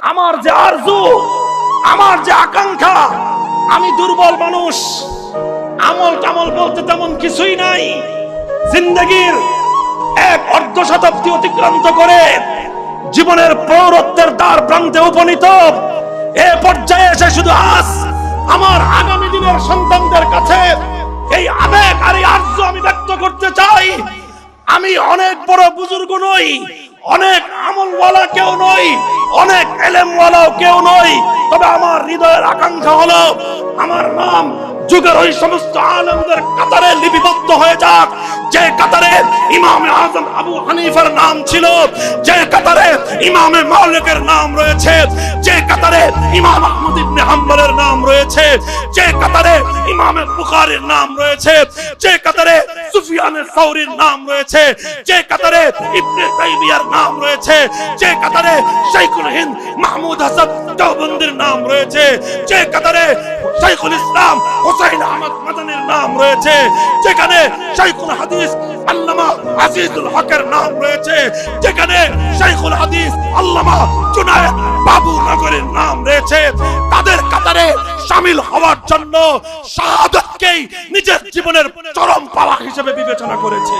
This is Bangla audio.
আমার যে আরজু, আমার যে আকাঙ্ক্ষা, আমি দুর্বল মানুষ। আমল টামল বলতে তেমন কিছুই নাই। জিন্দগির এক অর্ধ শতাব্দী অতিক্রান্ত করে জীবনের পৌরত্বের দ্বার প্রান্তে উপনীত। এ পর্যায়ে এসে শুধু আজ আমার আগামী দিনের সন্তানদের কাছে এই আবেগ আর এই আর্য আমি ব্যক্ত করতে চাই। আমি অনেক বড় বুজুর্গ নই, অনেক আমলওয়ালা কেউ নই অনেক এলেমওয়ালাও কেউ নই, তবে আমার হৃদয়ের আকাঙ্ক্ষা হলো আমার নাম যুগের ওই সমস্ত আলমদের কাতারে লিপিবদ্ধ হয়ে যাক। যে কাতারে ইমামে আজম আবু হানিফার নাম ছিল, যে কাতারে ইমামে মালিকের নাম রয়েছে, যে কাতারে ইমাম আহমদ ইবনে হাম্বলের নাম রয়েছে, যে কাতারে ইমামে বুখারীর নাম রয়েছে, যে কাতারে সুফিয়ানের সাউরির নাম রয়েছে, যে কাতারে ইবনে তাইমিয়ার নাম রয়েছে, যে কাতারে শাইখুল হিন্দ মাহমুদ হাসান দেওবন্দির নাম রয়েছে, যে কাতারে শাইখুল ইসলাম হুসাইন আহমদ মাদানির নাম রয়েছে, যেখানে শাইখুল হাদিস আল্লামা আজিজুল হকের নাম রয়েছে, যেখানে শাইখুল হাদিস আল্লামা জুনায়েদ বাবু নগরের নাম রয়েছে, তাদের কাতারে শামিল হওয়ার জন্য শাহাদতকেই নিজের জীবনের চরম পাওয়া হিসেবে বিবেচনা করেছে।